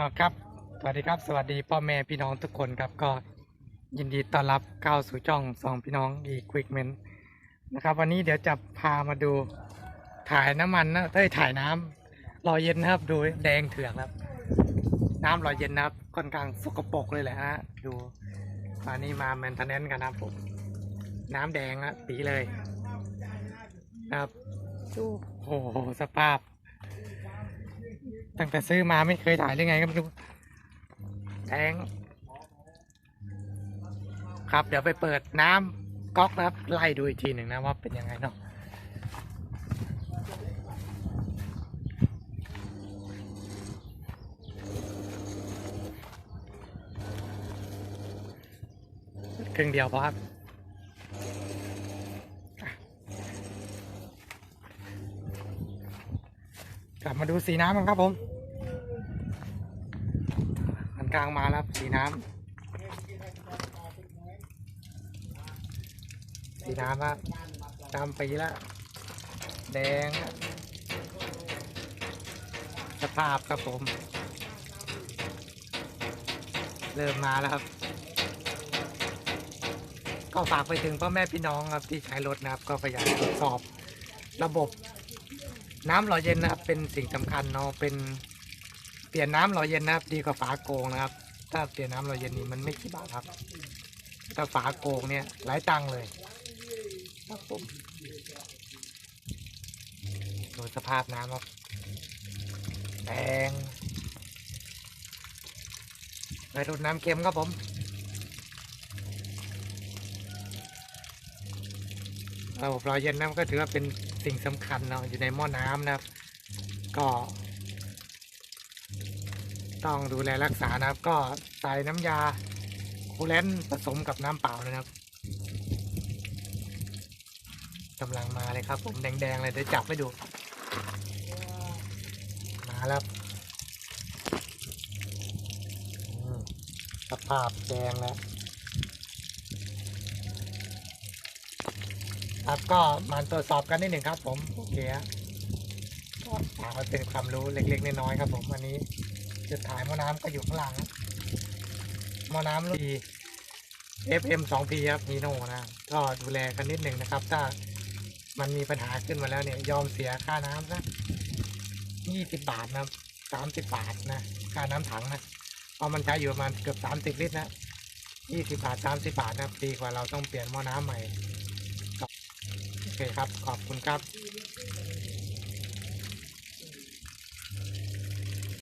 อ๋อครับ สวัสดีครับ สวัสดีพ่อแม่พี่น้องทุกคนครับ ก็ยินดีต้อนรับเข้าสู่ช่องสองพี่น้องอีควิกเมนนะครับ วันนี้เดี๋ยวจะพามาดูถ่ายน้ำมันนะเอ้ยถ่ายน้ำรอเย็นนะครับ ดูแดงเถือกครับ น้ำรอเย็นนะครับค่อนข้างสกปรกเลยแหละฮะดูตอนนี้มาแมนเทนแนนกันนะครับผมน้ำแดงอะปีเลยนะครับดูโอ้โหสภาพ ตั้งแต่ซื้อมาไม่เคยถ่ายได้ไงก็ไม่รู้แดงครับ เดี๋ยวไปเปิดน้ำก๊อกนะครับ ไล่ดูอีกทีหนึ่งนะว่าเป็นยังไงเนาะครึ่งเดียวพอครับกลับมาดูสีน้ำกันครับผม กลางมาแล้วสีน้ำสีน้ำอะตามปีแล้วแดงสภาพครับผม เริ่มมาแล้วครับ ก็ฝากไปถึงพ่อแม่พี่น้องครับที่ใช้รถนะครับ ก็พยายามตรวจสอบระบบน้ำหล่อเย็นนะครับเป็นสิ่งสำคัญเนาะเป็น เปลี่ยนน้ำหล่อเย็นนะครับ ดีกว่าฝาโกงนะครับ ถ้าเปลี่ยนน้ำหล่อเย็นนี่มันไม่กี่บาทครับถ้าฝาโกงเนี่ยหลายตังค์เลยครับผมดูสภาพน้ำครับแดงไปรดน้ำเค็มครับผมระบบรอยเย็นน้ำก็ถือว่าเป็นสิ่งสำคัญเนาะอยู่ในหม้อน้ำนะครับ ก็ ต้องดูแลรักษานะครับ ก็ใส่น้ำยาคูลเลนต์ผสมกับน้ำเปล่านะครับกำลังมาเลยครับ ผมแดงๆเลยเดี๋ยวจับให้ดู มาแล้วอืมสภาพแดงแล้วครับก็มาตรวจสอบกันนิดหนึ่งครับ ผมโอเคฮะก็ฝากไว้เป็นความรู้เล็กๆน้อยๆครับ ผมอันนี้ จุดถ่ายมอน้ำก็อยู่ข้างหลังมอน้ำรุ่น FM 2P ครับนีโน่นะ ก็ดูแลกันนิดหนึ่งนะครับ ถ้ามันมีปัญหาขึ้นมาแล้วเนี่ยยอมเสียค่าน้ำสักยี่สิบบาทนะสามสิบบาทนะค่าน้ำถังนะเพราะมันใช้อยู่ประมาณเกือบสามสิบลิตรนะยี่สิบบาทสามสิบบาทนะดีกว่าเราต้องเปลี่ยนหม้อน้ำใหม่โอเคครับ ขอบคุณครับ